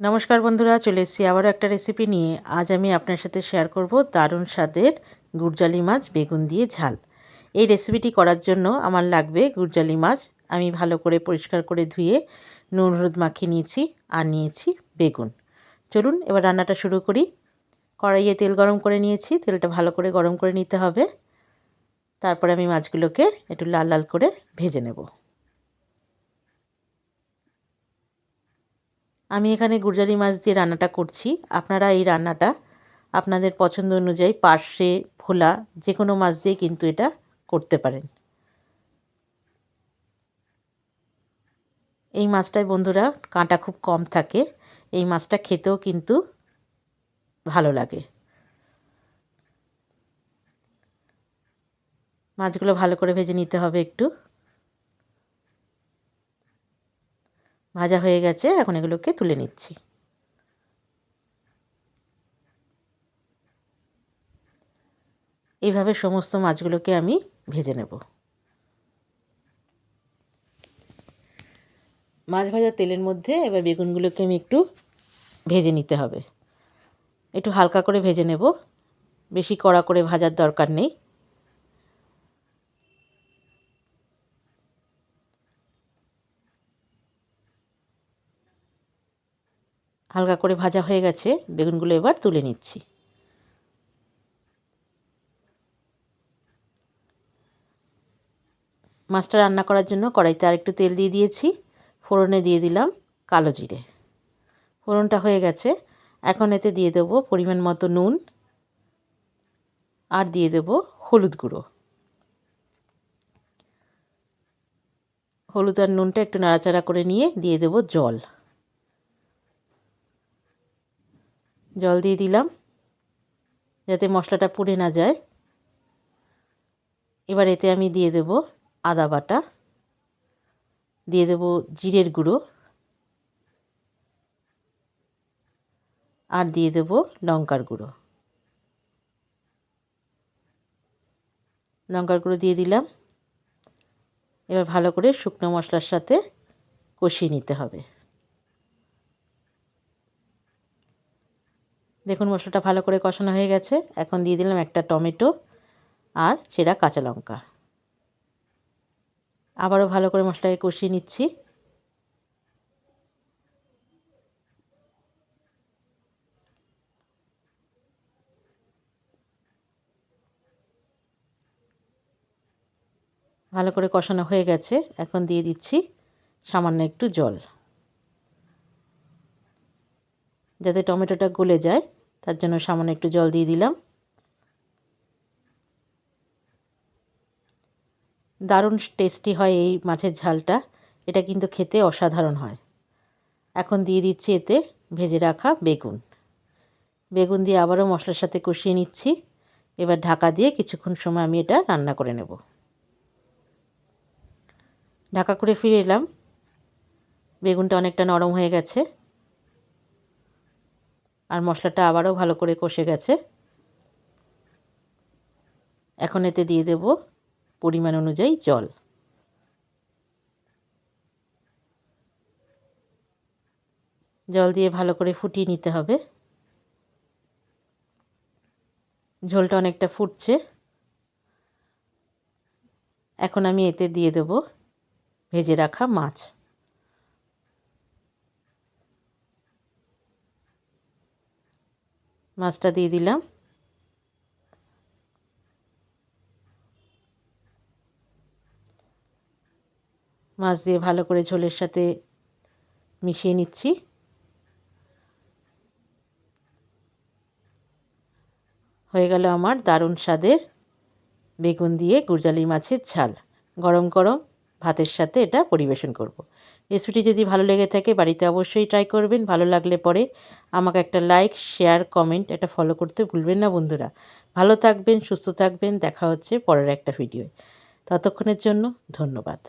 নমস্কার বন্ধুরা, চলে এসেছি আবারও একটা রেসিপি নিয়ে। আজ আমি আপনার সাথে শেয়ার করব দারুণ স্বাদের গুড়জালি মাছ বেগুন দিয়ে ঝাল। এই রেসিপিটি করার জন্য আমার লাগবে গুড়জালি মাছ। আমি ভালো করে পরিষ্কার করে ধুয়ে নুন, হলুদ মাখিয়ে নিয়েছি আর নিয়েছি বেগুন। চলুন এবার রান্নাটা শুরু করি। কড়াইয়ে তেল গরম করে নিয়েছি, তেলটা ভালো করে গরম করে নিতে হবে। তারপরে আমি মাছগুলোকে একটু লাল লাল করে ভেজে নেব। আমি এখানে গুরজারি মাছ দিয়ে রান্নাটা করছি। আপনারা এই রান্নাটা আপনাদের পছন্দ অনুযায়ী পার্শে ভোলা যে কোনো মাছ দিয়ে কিন্তু এটা করতে পারেন। এই মাছটায় বন্ধুরা, কাঁটা খুব কম থাকে। এই মাছটা খেতেও কিন্তু ভালো লাগে। মাছগুলো ভালো করে ভেজে নিতে হবে একটু। ভাজা হয়ে গেছে, এখন এগুলোকে তুলে নিচ্ছি। এইভাবে সমস্ত মাছগুলোকে আমি ভেজে নেব। মাছ ভাজা তেলের মধ্যে এবার বেগুনগুলোকে আমি একটু ভেজে নিতে হবে। একটু হালকা করে ভেজে নেব। বেশি কড়া করে ভাজার দরকার নেই। হালকা করে ভাজা হয়ে গেছে, বেগুনগুলো এবার তুলে নিচ্ছি। মাছটা রান্না করার জন্য কড়াইতে আর একটু তেল দিয়ে দিয়েছি, ফোড়নে দিয়ে দিলাম কালো জিরে। ফোড়নটা হয়ে গেছে, এখন এতে দিয়ে দেবো পরিমাণ মতো নুন আর দিয়ে দেবো হলুদ গুঁড়ো। হলুদ আর নুনটা একটু নাড়াচাড়া করে নিয়ে দিয়ে দেবো জল। জল দিয়ে দিলাম, যাতে মশলাটা পুড়ে না যায়। এবার এতে আমি দিয়ে দেব আদা বাটা, দিয়ে দেব জিরের গুঁড়ো, আর দিয়ে দেব লঙ্কার গুঁড়ো। লঙ্কার গুঁড়ো দিয়ে দিলাম। এবার ভালো করে শুকনো মশলার সাথে কষিয়ে নিতে হবে। দেখুন, মশলাটা ভালো করে কষানো হয়ে গেছে। এখন দিয়ে দিলাম একটা টমেটো আর ছেঁড়া কাঁচা লঙ্কা। আবারও ভালো করে মশলাকে কষিয়ে নিচ্ছি। ভালো করে কষানো হয়ে গেছে। এখন দিয়ে দিচ্ছি সামান্য একটু জল। যাতে টমেটোটা গলে যায়। তার জন্য সামান্য একটু জল দিয়ে দিলাম। দারুণ টেস্টি হয় এই মাছের ঝালটা। এটা কিন্তু খেতে অসাধারণ হয়। এখন দিয়ে দিচ্ছি এতে ভেজে রাখা বেগুন। বেগুন দিয়ে আবারও মশলার সাথে কষিয়ে নিচ্ছি। এবার ঢাকা দিয়ে কিছুক্ষণ সময় আমি এটা রান্না করে নেব। ঢাকা করে ফিরে এলাম। বেগুনটা অনেকটা নরম হয়ে গেছে। আর মশলাটা আবারও ভালো করে কষে গেছে। এখন এতে দিয়ে দেব পরিমাণ অনুযায়ী জল। জল দিয়ে ভালো করে ফুটিয়ে নিতে হবে। ঝোলটা অনেকটা ফুটছে। এখন আমি এতে দিয়ে দেব ভেজে রাখা মাছ। মাছটা দিয়ে দিলাম। মাছ দিয়ে ভালো করে ঝোলের সাথে মিশিয়ে নিচ্ছি। হয়ে গেল আমার দারুণ স্বাদের বেগুন দিয়ে গুরজালি মাছের ঝাল। গরম গরম। ভাতের সাথে এটা পরিবেশন করব। রেসিপিটি যদি ভালো লেগে থাকে বাড়িতে অবশ্যই ট্রাই করবেন, ভালো লাগলে পরে আমাকে একটা লাইক শেয়ার কমেন্ট এটা ফলো করতে ভুলবেন না বন্ধুরা। ভালো থাকবেন, সুস্থ থাকবেন, দেখা হচ্ছে পরের একটা ভিডিও ততক্ষণের জন্য ধন্যবাদ।